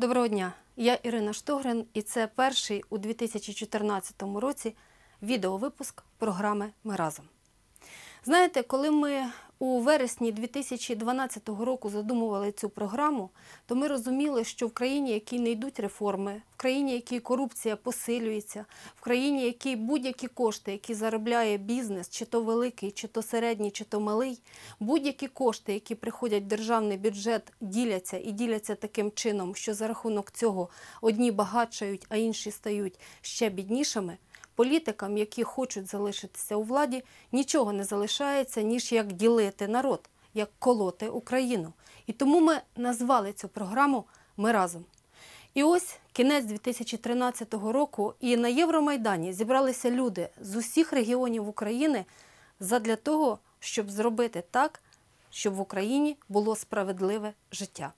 Доброго дня, я Ірина Штогрин, і це перший у 2014 році відеовипуск програми Ми разом. Знаєте, коли ми у вересні 2012 року задумували цю програму, то ми розуміли, що в країні, якій не йдуть реформи, в країні, якій корупція посилюється, в країні, якій будь-які кошти, які заробляє бізнес, чи то великий, чи то середній, чи то малий, будь-які кошти, які приходять в державний бюджет, діляться і діляться таким чином, що за рахунок цього одні багатшають, а інші стають ще біднішими. Політикам, які хочуть залишитися у владі, нічого не залишається, ніж як ділити народ, як колоти Україну. І тому ми назвали цю програму Ми разом. І ось кінець 2013 року, і на Євромайдані зібралися люди з усіх регіонів України задля того, щоб зробити так, щоб в Україні було справедливе життя.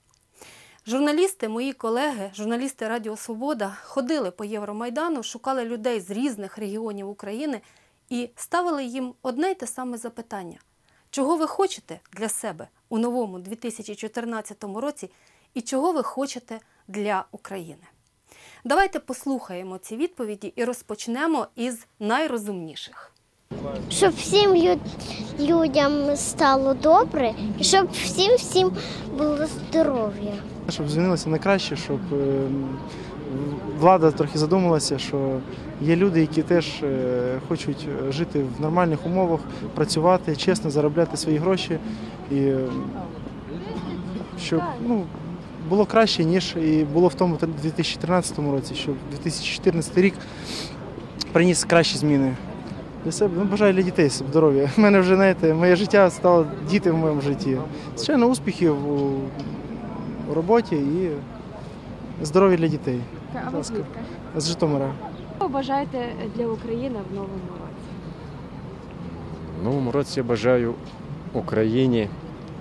Журналісти, мої колеги, журналісти Радіо Свобода ходили по Євромайдану, шукали людей з різних регіонів України і ставили їм одне й те саме запитання: чого ви хочете для себе у новому 2014 році і чого ви хочете для України? Давайте послухаємо ці відповіді і розпочнемо із найрозумніших. Щоб всім лю- людям стало добре і щоб всім всім було здоров'я. Щоб змінилося на краще, щоб е, влада трохи задумалася, що є люди, які теж е, хочуть жити в нормальних умовах, працювати, чесно заробляти свої гроші, і е, щоб ну, було краще, ніж і було в тому 2013 році, щоб 2014 рік приніс кращі зміни. Для себе ну, бажаю для дітей здоров'я. У мене вже знаєте, моє життя стало діти в моєму житті. Звичайно, успіхів у у роботі і здоров'я для дітей. А ви звідки? З Житомира. Що ви бажаєте для України в новому році? В новому році я бажаю Україні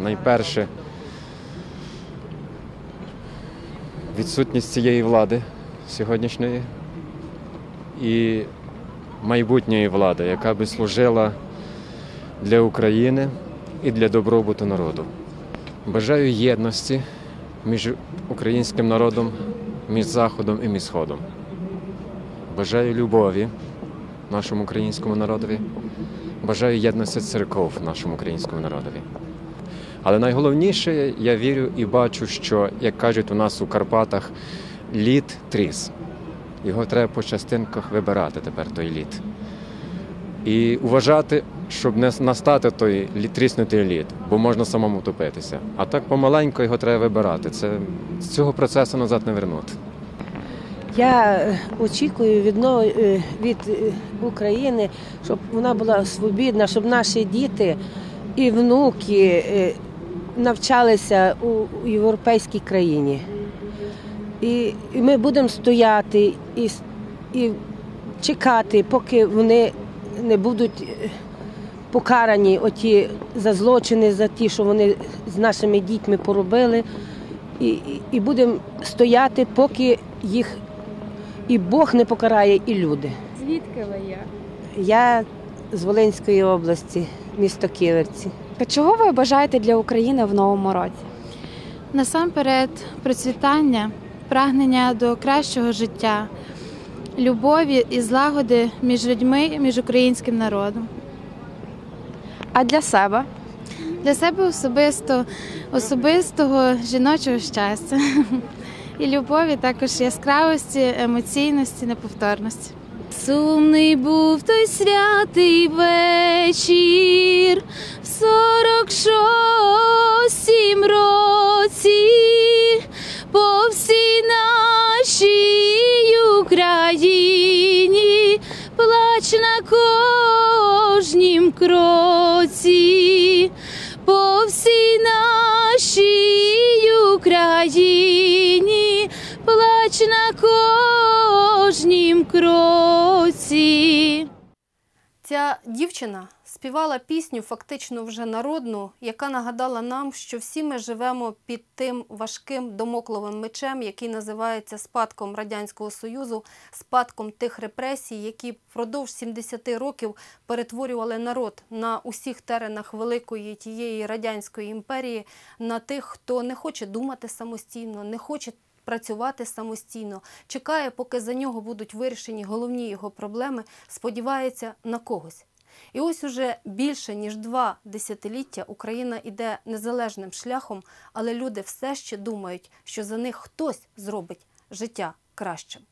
найперше відсутність цієї влади сьогоднішньої і майбутньої влади, яка би служила для України і для добробуту народу. Бажаю єдності між українським народом, між Заходом і між Сходом. Бажаю любові нашому українському народові. Бажаю єдності церков нашому українському народові. Але найголовніше, я вірю і бачу, що, як кажуть у нас у Карпатах, лід тріс. Його треба по частинках вибирати тепер той лід. І вважати, щоб не настати той тріснутий лід, бо можна самому топитися. А так помаленько його треба вибирати. Це, з цього процесу назад не вернути. Я е, очікую від, е, від е, України, щоб вона була свобідна, щоб наші діти і внуки навчалися у європейській країні. І, і ми будемо стояти і, і чекати, поки вони не будуть е, покарані оті за злочини, за ті, що вони з нашими дітьми поробили. І, і, і будемо стояти, поки їх і Бог не покарає, і люди. Звідки ви є? Я з Волинської області, місто Ківерці. Чого ви бажаєте для України в новому році? Насамперед, процвітання, прагнення до кращого життя, любові і злагоди між людьми, і між українським народом. А для себе? Для себе особисто, особистого жіночого щастя і любові, також яскравості, емоційності, неповторності. Сумний був той святий вечір в сорок шостім році по всій нашій Україні плач на кожнім кроці, по всій нашій Україні плач на кожнім кроці. Ця дівчина співала пісню, фактично вже народну, яка нагадала нам, що всі ми живемо під тим важким домокловим мечем, який називається спадком Радянського Союзу, спадком тих репресій, які впродовж 70 років перетворювали народ на усіх теренах великої тієї радянської імперії, на тих, хто не хоче думати самостійно, не хоче працювати самостійно, чекає, поки за нього будуть вирішені головні його проблеми, сподівається на когось. І ось уже більше ніж два десятиліття Україна йде незалежним шляхом, але люди все ще думають, що за них хтось зробить життя кращим.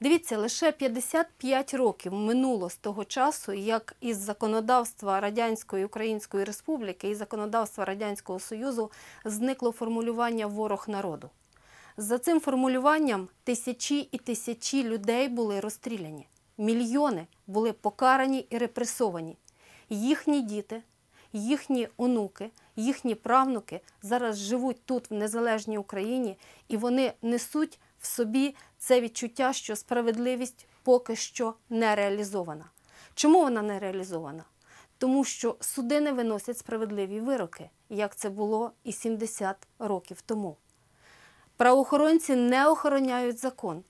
Дивіться, лише 55 років минуло з того часу, як із законодавства Радянської Української Республіки і законодавства Радянського Союзу зникло формулювання ворог народу. За цим формулюванням тисячі і тисячі людей були розстріляні, мільйони були покарані і репресовані. Їхні діти, їхні онуки, їхні правнуки зараз живуть тут, в незалежній Україні, і вони несуть в собі це відчуття, що справедливість поки що не реалізована. Чому вона не реалізована? Тому що суди не виносять справедливі вироки, як це було і 70 років тому. Правоохоронці не охороняють закон,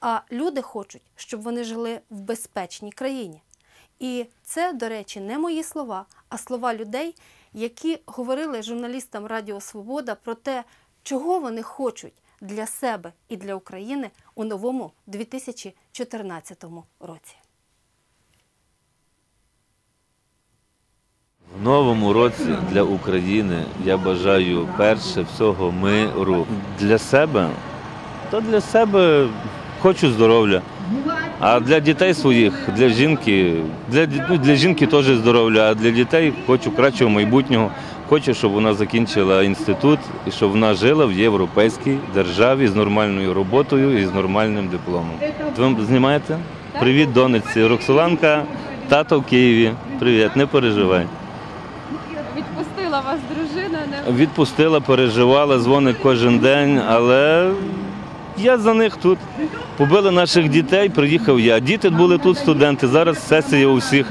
а люди хочуть, щоб вони жили в безпечній країні. І це, до речі, не мої слова, а слова людей, які говорили журналістам Радіо Свобода про те, чого вони хочуть для себе і для України у новому 2014 році. В новому році для України я бажаю перше всього миру. Для себе, то для себе хочу здоров'я. А для дітей своїх, для жінки, для, ну, для жінки теж здоров'я, а для дітей хочу кращого майбутнього. Хочу, щоб вона закінчила інститут і щоб вона жила в європейській державі з нормальною роботою і з нормальним дипломом. Ви знімаєте? Привіт, донечці. Роксоланка, тато в Києві. Привіт, не переживай. Вас дружина, не Відпустила, переживала, дзвонить кожен день, але я за них тут. Побили наших дітей, приїхав я. Діти були тут студенти, зараз сесія у всіх.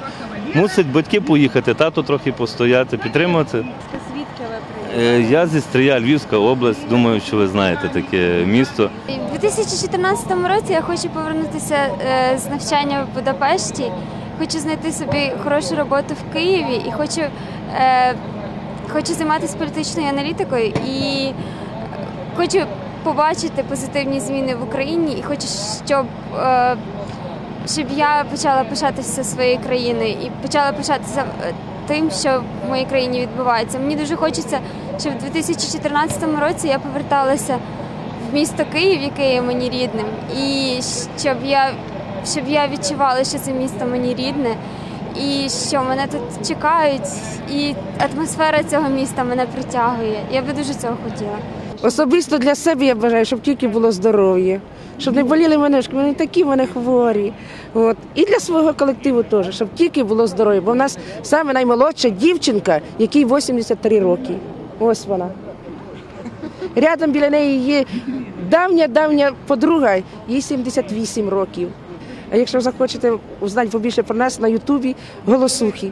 Мусять батьки поїхати, тато трохи постояти, підтримати. звідки ви приїхали? Е, Я зі Стрия, Львівська область, думаю, що ви знаєте таке місто. У 2014 році я хочу повернутися е, з навчання в Будапешті. Хочу знайти собі хорошу роботу в Києві і хочу, е, хочу займатися політичною аналітикою і хочу побачити позитивні зміни в Україні і хочу, щоб, е, щоб я почала пишатися своєю країною і почала пишатися е, тим, що в моїй країні відбувається. Мені дуже хочеться, щоб в 2014 році я поверталася в місто Київ, яке є мені рідним, і щоб я, щоб я відчувала, що це місто мені рідне, і що мене тут чекають, і атмосфера цього міста мене притягує. Я би дуже цього хотіла. Особисто для себе я бажаю, щоб тільки було здоров'я, щоб не боліли мене, вони такі мене хворі. От. І для свого колективу теж, щоб тільки було здоров'я. Бо в нас саме наймолодша дівчинка, якій 83 роки. Ось вона. Рядом біля неї є давня-давня подруга, їй 78 років. А якщо захочете узнати побільше про нас на Ютубі, голосухи.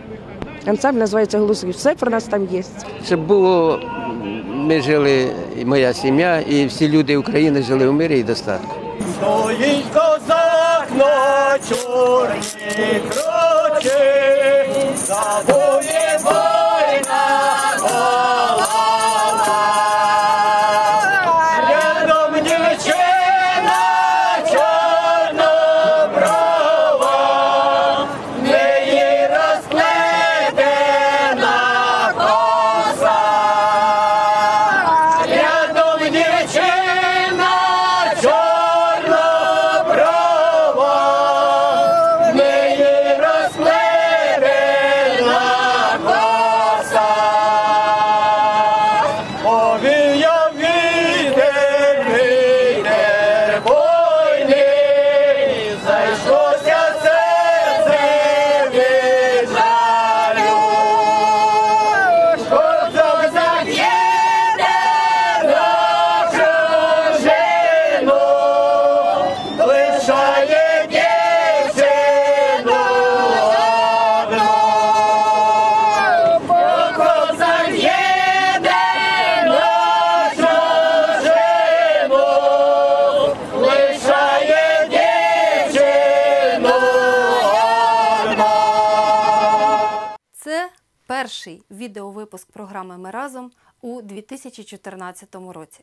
Ансамбль називається Голосухи. Все про нас там є. щоб було ми жили, і моя сім'я, і всі люди України жили у мирі і достатку. Стоїть козак на чорній крочі, война перший відеовипуск програми Ми разом у 2014 році.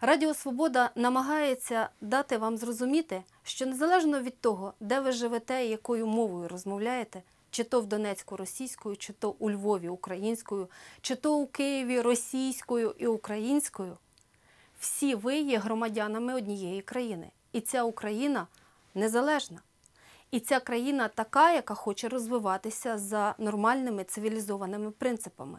Радіо Свобода намагається дати вам зрозуміти, що незалежно від того, де ви живете і якою мовою розмовляєте, чи то в Донецьку російською, чи то у Львові українською, чи то у Києві російською і українською, всі ви є громадянами однієї країни. І ця Україна незалежна. І ця країна така, яка хоче розвиватися за нормальними цивілізованими принципами.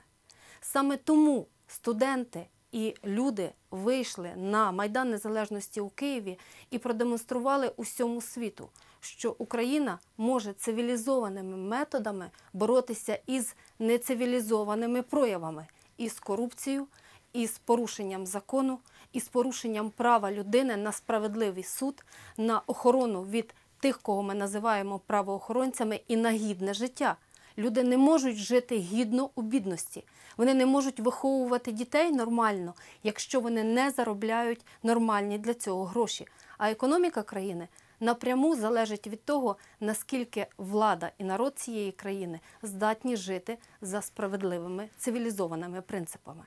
Саме тому студенти і люди вийшли на Майдан Незалежності у Києві і продемонстрували усьому світу, що Україна може цивілізованими методами боротися із нецивілізованими проявами, із корупцією, із порушенням закону, із порушенням права людини на справедливий суд, на охорону від тих, кого ми називаємо правоохоронцями, і на гідне життя. Люди не можуть жити гідно у бідності. Вони не можуть виховувати дітей нормально, якщо вони не заробляють нормальні для цього гроші. А економіка країни напряму залежить від того, наскільки влада і народ цієї країни здатні жити за справедливими цивілізованими принципами.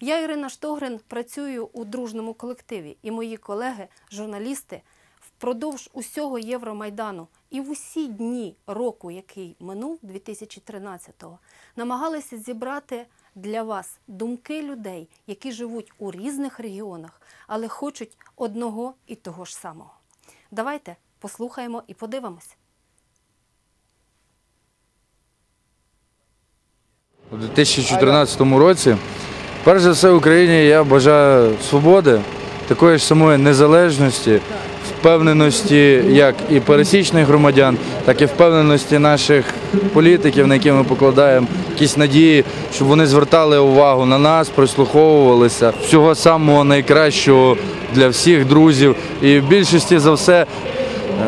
Я, Ірина Штогрин, працюю у дружному колективі, і мої колеги, журналісти, впродовж усього Євромайдану і в усі дні року, який минув 2013-го, намагалися зібрати для вас думки людей, які живуть у різних регіонах, але хочуть одного і того ж самого. Давайте послухаємо і подивимось. У 2014 році, перш за все, Україні я бажаю свободи, такої ж самої незалежності, впевненості як і пересічних громадян, так і впевненості наших політиків, на які ми покладаємо якісь надії, щоб вони звертали увагу на нас, прислуховувалися. Всього самого найкращого для всіх друзів. І в більшості за все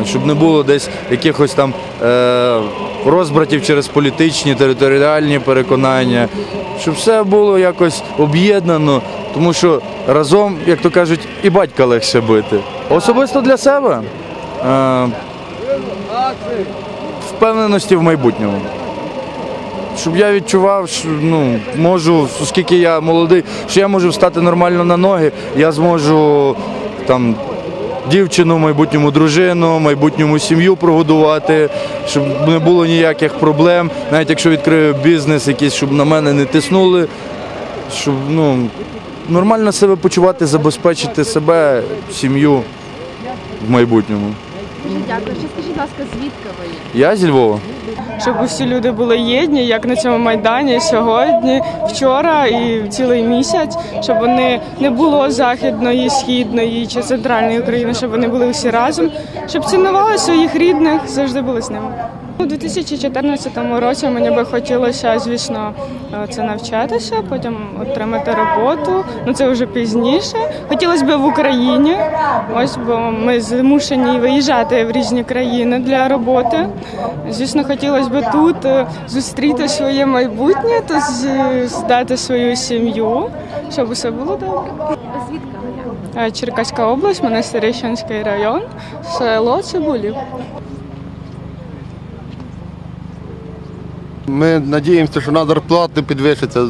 щоб не було десь якихось там е, розбратів через політичні, територіальні переконання, щоб все було якось об'єднано, тому що разом, як то кажуть, і батька легше бити. Особисто для себе е, впевненості в майбутньому. Щоб я відчував, що ну, можу, оскільки я молодий, що я можу встати нормально на ноги, я зможу там дівчину, майбутньому дружину, майбутньому сім'ю прогодувати, щоб не було ніяких проблем. Навіть якщо відкрию бізнес, якийсь, щоб на мене не тиснули, щоб ну, нормально себе почувати, забезпечити себе, сім'ю в майбутньому. Дуже дякую. Ще скажіть, будь ласка, звідки ви? Я зі Львова. щоб усі люди були єдні, як на цьому майдані сьогодні, вчора і цілий місяць, щоб вони не було західної, східної чи центральної України, щоб вони були всі разом, щоб цінували своїх рідних, завжди були з ними. У 2014 році мені би хотілося, звісно, е, це навчатися, потім отримати роботу. Ну це вже пізніше. Хотілося б в Україні, ось бо ми змушені виїжджати в різні країни для роботи. Звісно, хотілося б тут е, зустріти своє майбутнє, з- здати свою сім'ю, щоб усе було добре. Звідки? Е, Черкаська область, Монастирищенський район, село Цибулів. Ми надіємося, що на зарплати підвищиться,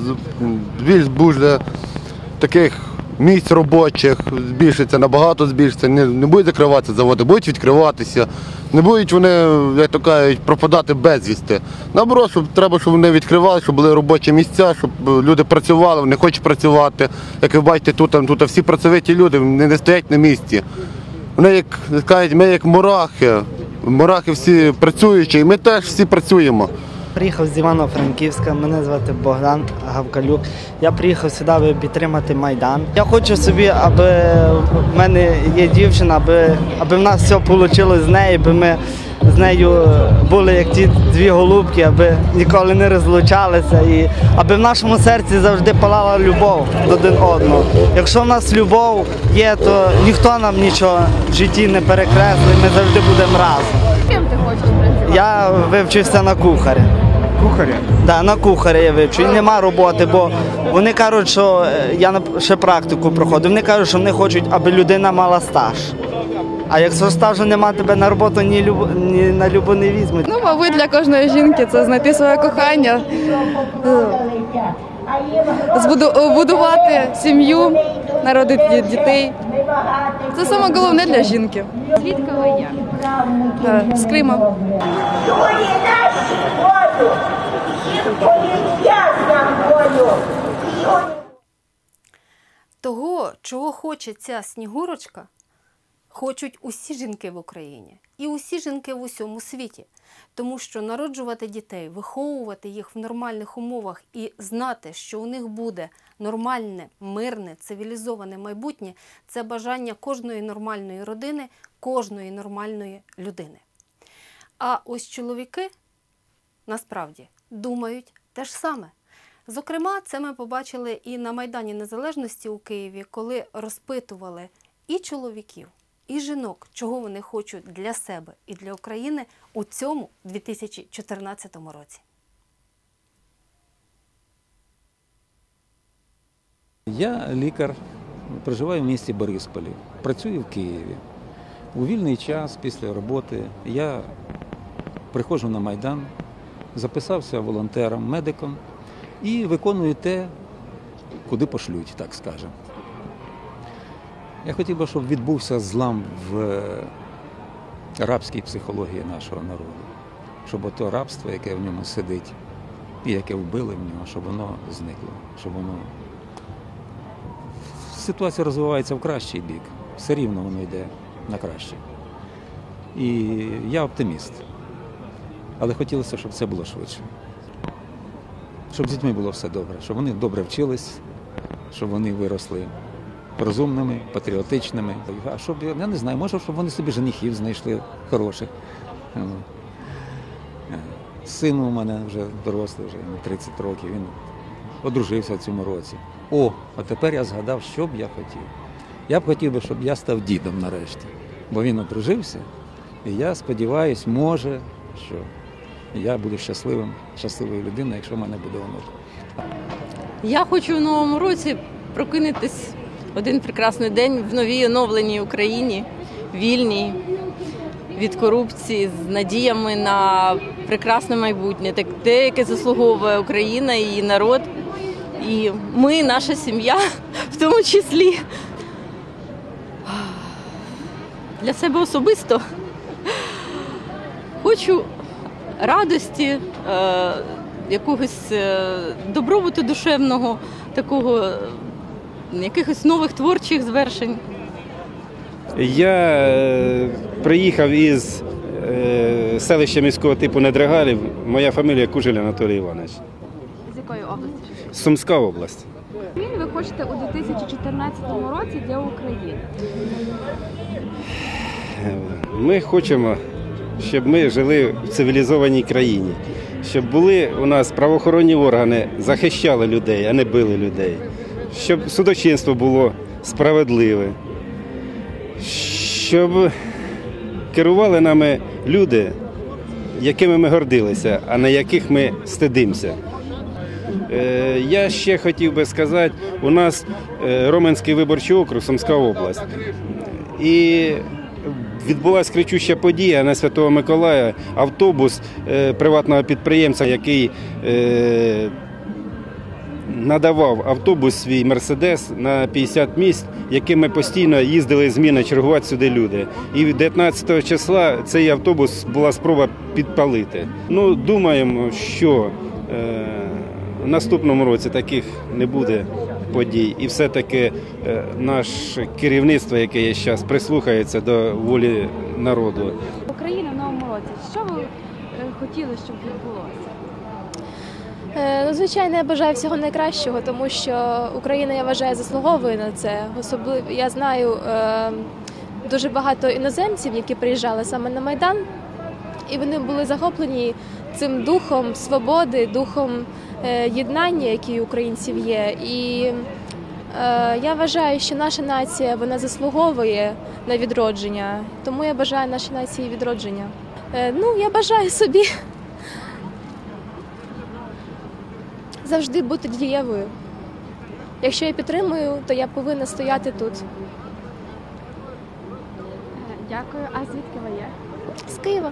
більш буде таких місць робочих, збільшиться, набагато збільшиться. Не, не будуть закриватися заводи, будуть відкриватися. Не будуть вони, як то кажуть, пропадати безвісти. Наоборот, щоб треба, щоб вони відкривали, щоб були робочі місця, щоб люди працювали, вони хочуть працювати. Як ви бачите, тут, там, тут всі працьовиті люди, вони не стоять на місці. Вони як кажуть, ми як мурахи. Мурахи всі працюючі, і ми теж всі працюємо. Приїхав з Івано-Франківська, мене звати Богдан Гавкалюк. Я приїхав сюди, аби підтримати Майдан. Я хочу собі, аби в мене є дівчина, аби, аби в нас все вийшло з нею, аби ми з нею були як ті дві голубки, аби ніколи не розлучалися, і аби в нашому серці завжди палала любов до один одного. Якщо в нас любов є, то ніхто нам нічого в житті не перекреслить, ми завжди будемо разом. Ким ти хочеш працювати? Я вивчився на кухаря. Кухаря? Да, на кухаря я вивчу. І нема роботи, бо вони кажуть, що е, я ще практику проходив. Вони кажуть, що вони хочуть, аби людина мала стаж. А якщо стажу нема, тебе на роботу ні, люб... ні на любу не візьмуть. Ну, мабуть, для кожної жінки це знайти своє кохання, е, збуду- будувати сім'ю, народити дітей. Це саме головне для жінки. Звідки ви є? Е, З Крима. Того, чого хоче ця снігурочка, хочуть усі жінки в Україні і усі жінки в усьому світі. Тому що народжувати дітей, виховувати їх в нормальних умовах і знати, що у них буде нормальне, мирне, цивілізоване майбутнє це бажання кожної нормальної родини, кожної нормальної людини. А ось чоловіки насправді думають те ж саме. Зокрема, це ми побачили і на Майдані Незалежності у Києві, коли розпитували і чоловіків, і жінок, чого вони хочуть для себе і для України у цьому 2014 році. Я лікар, проживаю в місті Борисполі, працюю в Києві. У вільний час після роботи я приходжу на Майдан, записався волонтером, медиком і виконую те, куди пошлють, так скажемо. Я хотів би, щоб відбувся злам в рабській психології нашого народу, щоб ото рабство, яке в ньому сидить, і яке вбили в нього, щоб воно зникло, щоб воно ситуація розвивається в кращий бік. Все рівно воно йде на краще. І я оптиміст. Але хотілося, щоб це було швидше. Щоб з дітьми було все добре, щоб вони добре вчились, щоб вони виросли розумними, патріотичними. А щоб, я не знаю, може, щоб вони собі женихів знайшли хороших. Е, Син у мене вже дорослий, вже йому 30 років, він одружився в цьому році. О, а тепер я згадав, що б я хотів. Я б хотів би, щоб я став дідом нарешті, бо він одружився, і я сподіваюся, може, що я буду щасливим, щасливою людиною, якщо в мене буде онук. Я хочу в новому році прокинутись один прекрасний день в новій оновленій Україні, вільній від корупції, з надіями на прекрасне майбутнє, так те, яке заслуговує Україна її народ. І ми, наша сім'я, в тому числі для себе особисто хочу радості, е, якогось е, добробуту душевного, такого якихось нових творчих звершень. Я е, приїхав із селища міського типу Недрегалів. Моя фамілія Кужель Анатолій Іванович. З якої області? Сумська область. Змін ви хочете у 2014 році для України? Ми хочемо, щоб ми жили в цивілізованій країні, щоб були у нас правоохоронні органи, захищали людей, а не били людей, щоб судочинство було справедливе, щоб керували нами люди, якими ми гордилися, а на яких ми стидимося. Е, Я ще хотів би сказати, у нас е, Роменський виборчий округ, Сумська область. І відбулася кричуща подія на Святого Миколая. Автобус е, приватного підприємця, який е, надавав автобус свій Мерседес на 50 місць, якими постійно їздили зміни чергувати сюди люди. І від 19 числа цей автобус була спроба підпалити. Ну, думаємо, що е, в наступному році таких не буде подій. І все-таки е, наше керівництво, яке є зараз, прислухається до волі народу. Україна в новому році. Що ви е, хотіли, щоб відбулося? Е, Ну, звичайно, я бажаю всього найкращого, тому що Україна, я вважаю, заслуговує на це. Особливо я знаю е, дуже багато іноземців, які приїжджали саме на Майдан, і вони були захоплені цим духом свободи, духом єднання, який у українців є. І е, я вважаю, що наша нація вона заслуговує на відродження. Тому я бажаю нашій нації відродження. Е, Ну, я бажаю собі завжди бути дієвою. Якщо я підтримую, то я повинна стояти тут. Е, Дякую. А звідки ви є? З Києва.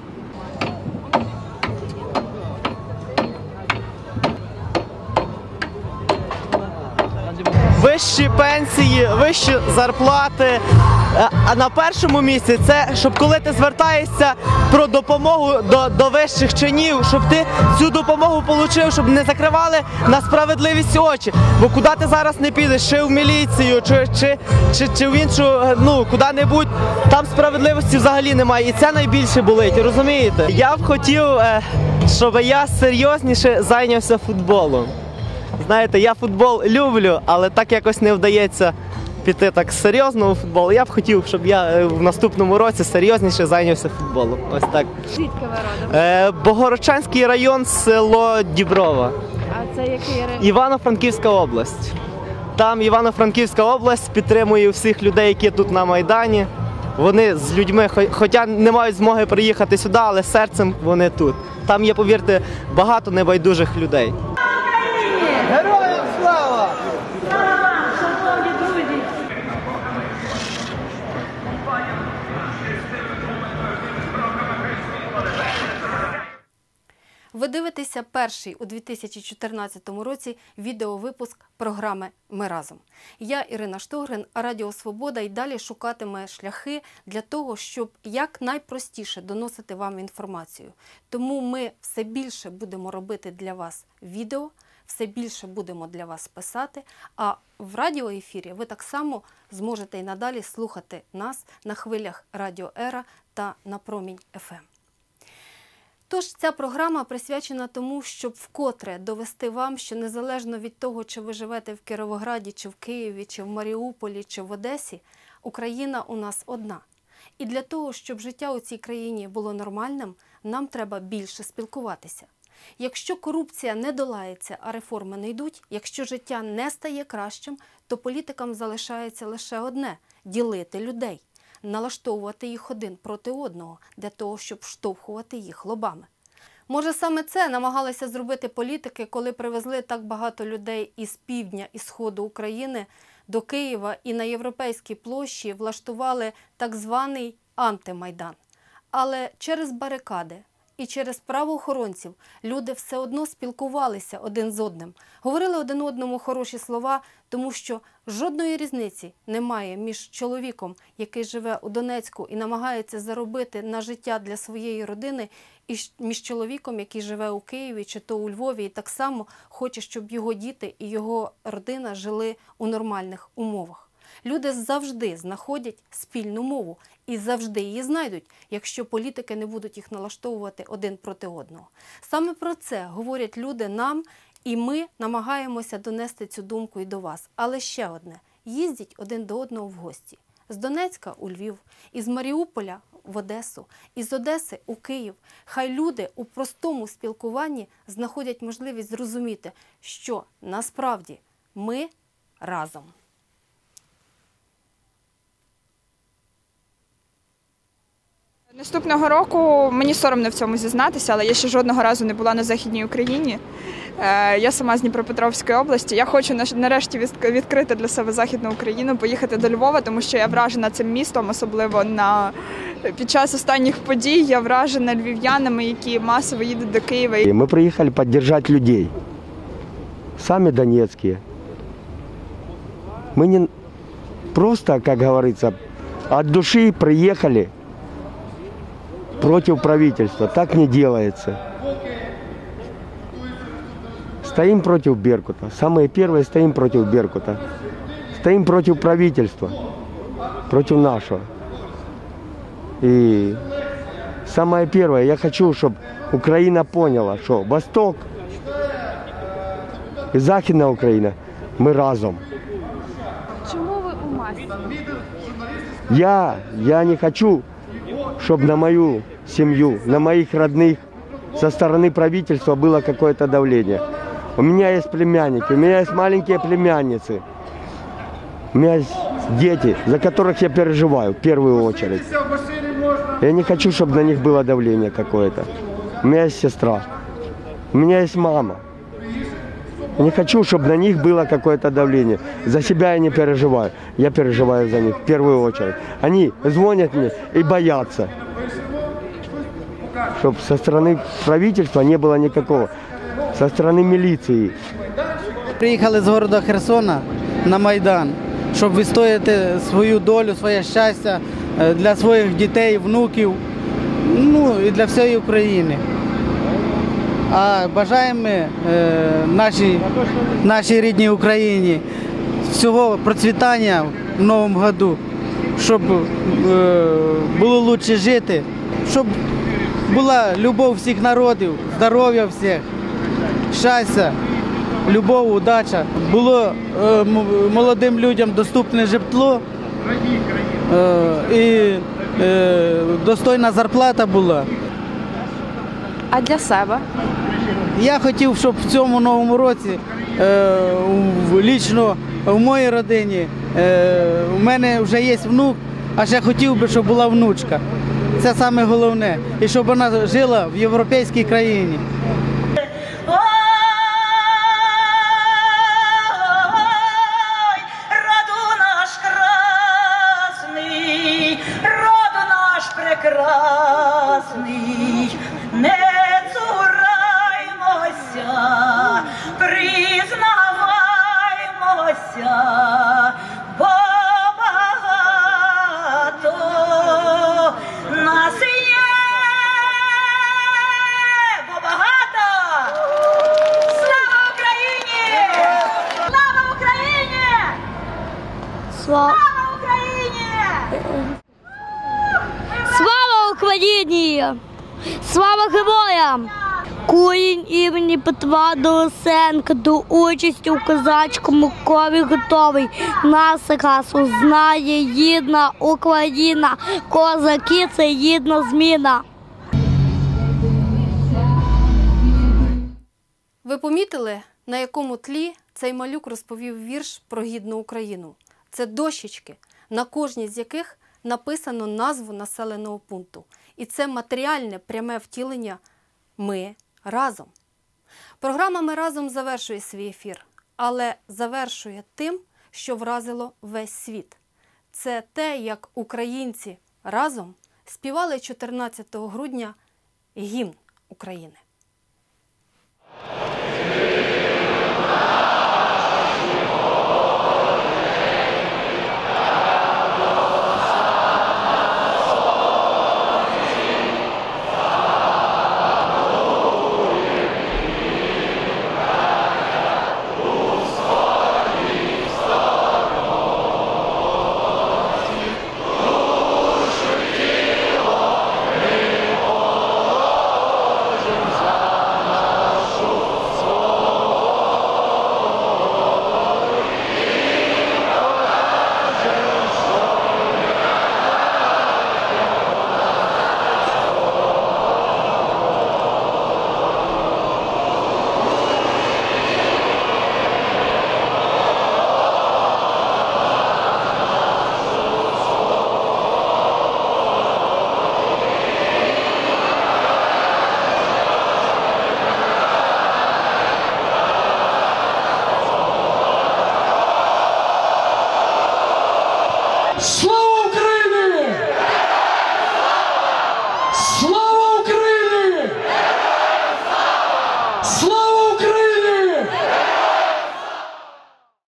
Вищі пенсії, вищі зарплати. Е, А на першому місці це щоб коли ти звертаєшся про допомогу до, до вищих чинів, щоб ти цю допомогу отримав, щоб не закривали на справедливість очі. Бо куди ти зараз не підеш, чи в міліцію, чи, чи, чи, чи в іншу, е, ну куди-небудь, там справедливості взагалі немає. І це найбільше болить, розумієте? Я б хотів, е, щоб я серйозніше зайнявся футболом. Знаєте, я футбол люблю, але так якось не вдається піти так серйозно у футбол. Я б хотів, щоб я е, в наступному році серйозніше зайнявся футболом. Ось так. Звідки ви родом? Е, Богородчанський район, село Діброва, А це який район? Івано-Франківська область. Там Івано-Франківська область підтримує всіх людей, які тут на Майдані. Вони з людьми, хоча не мають змоги приїхати сюди, але серцем вони тут. Там є, повірте, багато небайдужих людей. Героям слава! Ви дивитеся перший у 2014 році відеовипуск програми Ми разом. Я Ірина Штогрин, Радіо Свобода й далі шукатиме шляхи для того, щоб якнайпростіше доносити вам інформацію. Тому ми все більше будемо робити для вас відео, все більше будемо для вас писати. А в радіоефірі ви так само зможете і надалі слухати нас на хвилях Радіо Ера та на промінь ФМ. Тож ця програма присвячена тому, щоб вкотре довести вам, що незалежно від того, чи ви живете в Кіровограді, чи в Києві, чи в Маріуполі, чи в Одесі, Україна у нас одна. І для того, щоб життя у цій країні було нормальним, нам треба більше спілкуватися. Якщо корупція не долається, а реформи не йдуть, якщо життя не стає кращим, то політикам залишається лише одне ділити людей налаштовувати їх один проти одного для того, щоб штовхувати їх лобами. Може, саме це намагалися зробити політики, коли привезли так багато людей із півдня і сходу України до Києва і на європейській площі влаштували так званий антимайдан. Але через барикади і через правоохоронців люди все одно спілкувалися один з одним, говорили один одному хороші слова, тому що жодної різниці немає між чоловіком, який живе у Донецьку і намагається заробити на життя для своєї родини, і між чоловіком, який живе у Києві чи то у Львові, і так само хоче, щоб його діти і його родина жили у нормальних умовах. Люди завжди знаходять спільну мову і завжди її знайдуть, якщо політики не будуть їх налаштовувати один проти одного. Саме про це говорять люди нам, і ми намагаємося донести цю думку і до вас. Але ще одне: їздіть один до одного в гості. З Донецька у Львів, із Маріуполя в Одесу, із Одеси у Київ. Хай люди у простому спілкуванні знаходять можливість зрозуміти, що насправді ми разом. Наступного року мені соромно в цьому зізнатися, але я ще жодного разу не була на Західній Україні. Е, Я сама з Дніпропетровської області. Я хочу нарешті відкрити для себе Західну Україну, поїхати до Львова, тому що я вражена цим містом, особливо на під час останніх подій. Я вражена львів'янами, які масово їдуть до Києва. И Мы приехали поддержать людей. Сами донецкие. Мы не просто, как говорится, от души приехали против правительства. Так не делается. Стоим против Беркута. Самые первые стоим против Беркута. Стоим против правительства. Против нашего. И самое первое, я хочу, чтобы Украина поняла, что Восток и Західна Україна, ми разом. Чому ви у масі? Я, я не хочу, чтобы на мою семью, на моих родных со стороны правительства было какое-то давление. У меня есть племянники, у меня есть маленькие племянницы. У меня есть дети, за которых я переживаю в первую очередь. Я не хочу, чтобы на них было давление какое-то. У меня есть сестра, у меня есть мама. Я не хочу, чтобы на них было какое-то давление. За себя я не переживаю. Я переживаю за них в первую очередь. Они звонят мне и боятся. Чтобы со стороны правительства не было никакого. Со стороны милиции. Приїхали з города Херсона на Майдан, щоб відстояти свою долю, своє щастя е, для своїх дітей, внуків, ну і для всієї України. А бажаємо ми, е, нашій, нашій рідній Україні всього процвітання в новому году, щоб е, було краще жити, щоб була любов всіх народів, здоров'я всіх, щастя, любов, удача. Було е, молодим людям доступне житло і достойна зарплата була. А для себе? Я хотів, щоб в цьому новому році е, лічно в моїй родині е, у мене вже є внук, а ще хотів би, щоб була внучка. Це саме головне. І щоб вона жила в європейській країні. прекрасний, Україні! Слава героям! Курінь імені Петра Долосенка до участі у козацькому кові готовий. Нас раз узнає єдна Україна. Козаки це єдна зміна. Ви помітили, на якому тлі цей малюк розповів вірш про гідну Україну? Це дощечки, на кожній з яких написано назву населеного пункту. І це матеріальне пряме втілення Ми разом. Програма Ми разом завершує свій ефір, але завершує тим, що вразило весь світ. Це те, як українці разом співали 14 грудня гімн України.